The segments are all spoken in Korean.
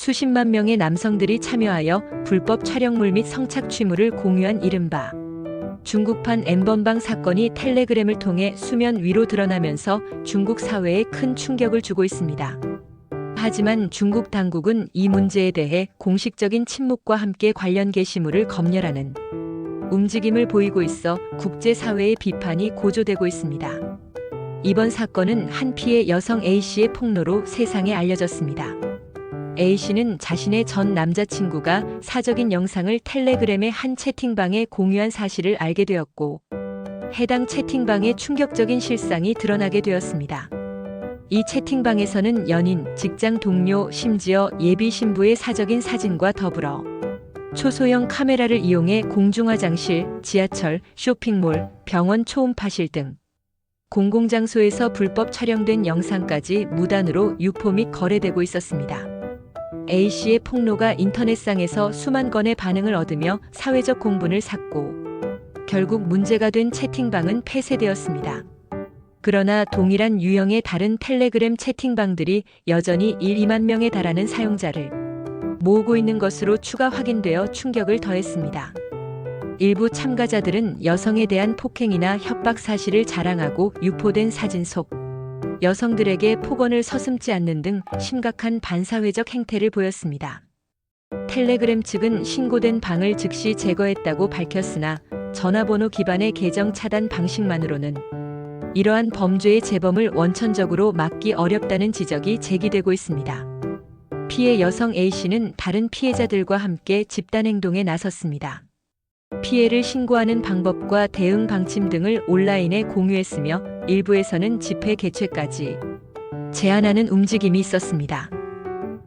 수십만 명의 남성들이 참여하여 불법 촬영물 및 성착취물을 공유한 이른바 중국판 엠번방 사건이 텔레그램을 통해 수면 위로 드러나면서 중국 사회에 큰 충격을 주고 있습니다. 하지만 중국 당국은 이 문제에 대해 공식적인 침묵과 함께 관련 게시물을 검열하는 움직임을 보이고 있어 국제사회의 비판이 고조되고 있습니다. 이번 사건은 한 피해 여성 A씨의 폭로로 세상에 알려졌습니다. A씨는 자신의 전 남자친구가 사적인 영상을 텔레그램의 한 채팅방에 공유한 사실을 알게 되었고, 해당 채팅방의 충격적인 실상이 드러나게 되었습니다. 이 채팅방에서는 연인, 직장 동료, 심지어 예비 신부의 사적인 사진과 더불어 초소형 카메라를 이용해 공중화장실, 지하철, 쇼핑몰, 병원 초음파실 등 공공장소에서 불법 촬영된 영상까지 무단으로 유포 및 거래되고 있었습니다. A씨의 폭로가 인터넷상에서 수만 건의 반응을 얻으며 사회적 공분을 샀고 결국 문제가 된 채팅방은 폐쇄되었습니다. 그러나 동일한 유형의 다른 텔레그램 채팅방들이 여전히 1, 2만 명에 달하는 사용자를 모으고 있는 것으로 추가 확인되어 충격을 더했습니다. 일부 참가자들은 여성에 대한 폭행이나 협박 사실을 자랑하고 유포된 사진 속 여성들에게 폭언을 서슴지 않는 등 심각한 반사회적 행태를 보였습니다. 텔레그램 측은 신고된 방을 즉시 제거했다고 밝혔으나 전화번호 기반의 계정 차단 방식만으로는 이러한 범죄의 재범을 원천적으로 막기 어렵다는 지적이 제기되고 있습니다. 피해 여성 A씨는 다른 피해자들과 함께 집단 행동에 나섰습니다. 피해를 신고하는 방법과 대응 방침 등을 온라인에 공유했으며 일부에서는 집회 개최까지 제안하는 움직임이 있었습니다.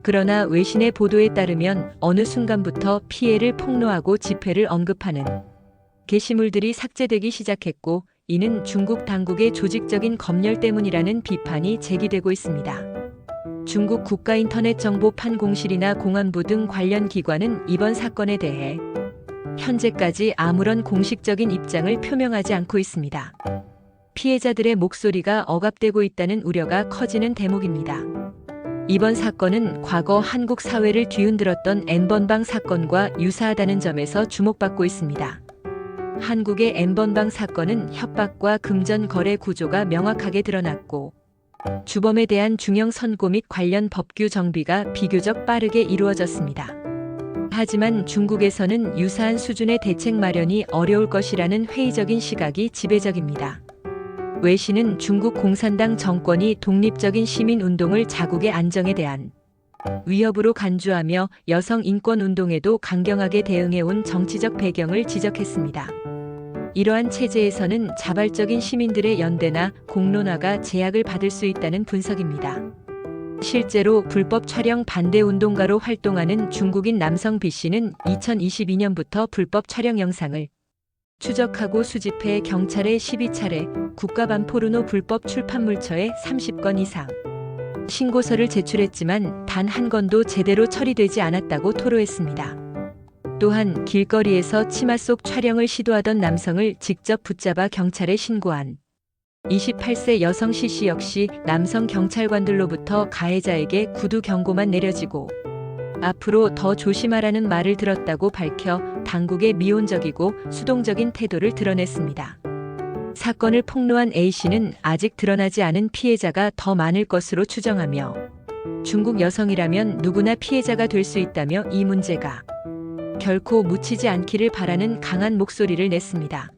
그러나 외신의 보도에 따르면 어느 순간부터 피해를 폭로하고 집회를 언급하는 게시물들이 삭제되기 시작했고 이는 중국 당국의 조직적인 검열 때문이라는 비판이 제기되고 있습니다. 중국 국가인터넷정보판공실이나 공안부 등 관련 기관은 이번 사건에 대해 현재까지 아무런 공식적인 입장을 표명하지 않고 있습니다. 피해자들의 목소리가 억압되고 있다는 우려가 커지는 대목입니다. 이번 사건은 과거 한국 사회를 뒤흔들었던 N번방 사건과 유사하다는 점에서 주목받고 있습니다. 한국의 N번방 사건은 협박과 금전 거래 구조가 명확하게 드러났고 주범에 대한 중형 선고 및 관련 법규 정비가 비교적 빠르게 이루어졌습니다. 하지만 중국에서는 유사한 수준의 대책 마련이 어려울 것이라는 회의적인 시각이 지배적입니다. 외신은 중국 공산당 정권이 독립적인 시민 운동을 자국의 안정에 대한 위협으로 간주하며 여성 인권 운동에도 강경하게 대응해온 정치적 배경을 지적했습니다. 이러한 체제에서는 자발적인 시민들의 연대나 공론화가 제약을 받을 수 있다는 분석입니다. 실제로 불법 촬영 반대 운동가로 활동하는 중국인 남성 B 씨는 2022년부터 불법 촬영 영상을 추적하고 수집해 경찰에 12차례, 국가반 포르노 불법 출판물처에 30건 이상 신고서를 제출했지만 단 한 건도 제대로 처리되지 않았다고 토로했습니다. 또한 길거리에서 치마 속 촬영을 시도하던 남성을 직접 붙잡아 경찰에 신고한 28세 여성 C씨 역시 남성 경찰관들로부터 가해자에게 구두 경고만 내려지고 앞으로 더 조심하라는 말을 들었다고 밝혀 당국의 미온적이고 수동적인 태도를 드러냈습니다. 사건을 폭로한 A씨는 아직 드러나지 않은 피해자가 더 많을 것으로 추정하며 중국 여성이라면 누구나 피해자가 될 수 있다며 이 문제가 결코 묻히지 않기를 바라는 강한 목소리를 냈습니다.